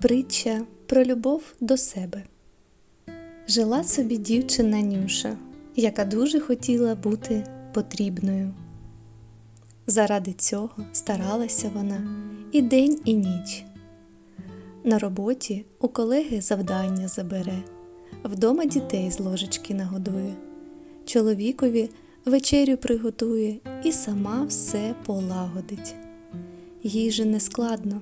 Притча про любов до себе. Жила собі дівчина Нюша, яка дуже хотіла бути потрібною. Заради цього старалася вона і день, і ніч. На роботі у колеги завдання забере, вдома дітей з ложечки нагодує, чоловікові вечерю приготує і сама все полагодить. Їй же не складно,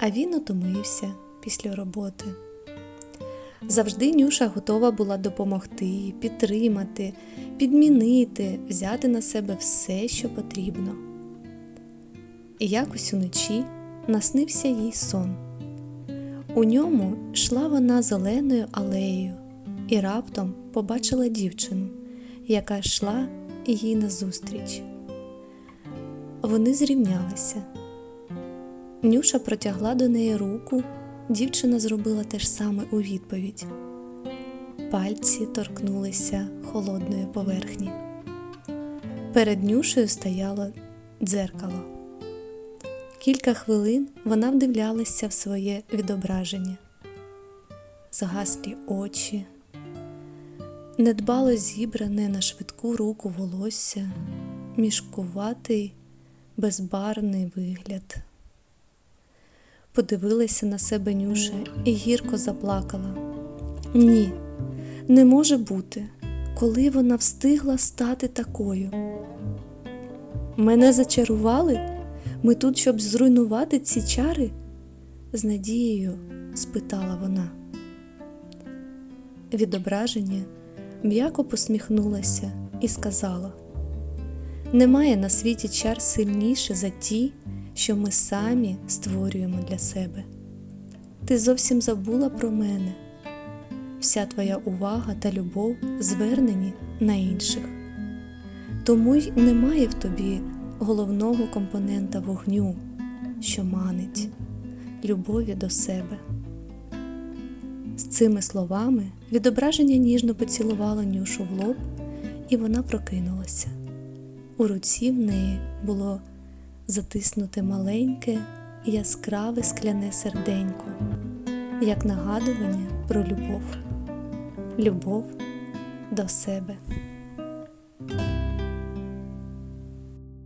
а він утомився після роботи. Завжди Нюша готова була допомогти, підтримати, підмінити, взяти на себе все, що потрібно. І якось уночі наснився їй сон. У ньому йшла вона зеленою алеєю і раптом побачила дівчину, яка йшла їй назустріч. Вони зрівнялися. Нюша протягла до неї руку, дівчина зробила те ж саме у відповідь. Пальці торкнулися холодної поверхні. Перед Нюшею стояло дзеркало. Кілька хвилин вона вдивлялася в своє відображення, згаслі очі, недбало зібране на швидку руку волосся, мішкуватий, безбарний вигляд. Подивилася на себе Нюша і гірко заплакала. Ні, не може бути, коли вона встигла стати такою. Мене зачарували? Ми тут, щоб зруйнувати ці чари? з надією спитала вона. Відображення м'яко посміхнулася і сказала: Немає на світі чар сильніше за ті, що ми самі створюємо для себе. Ти зовсім забула про мене. Вся твоя увага та любов звернені на інших. Тому й немає в тобі головного компонента вогню, що манить любові до себе. З цими словами відображення ніжно поцілувало Нюшу в лоб, і вона прокинулася. У руці в неї було затиснуте маленьке яскраве скляне серденько, як нагадування про любов, любов до себе.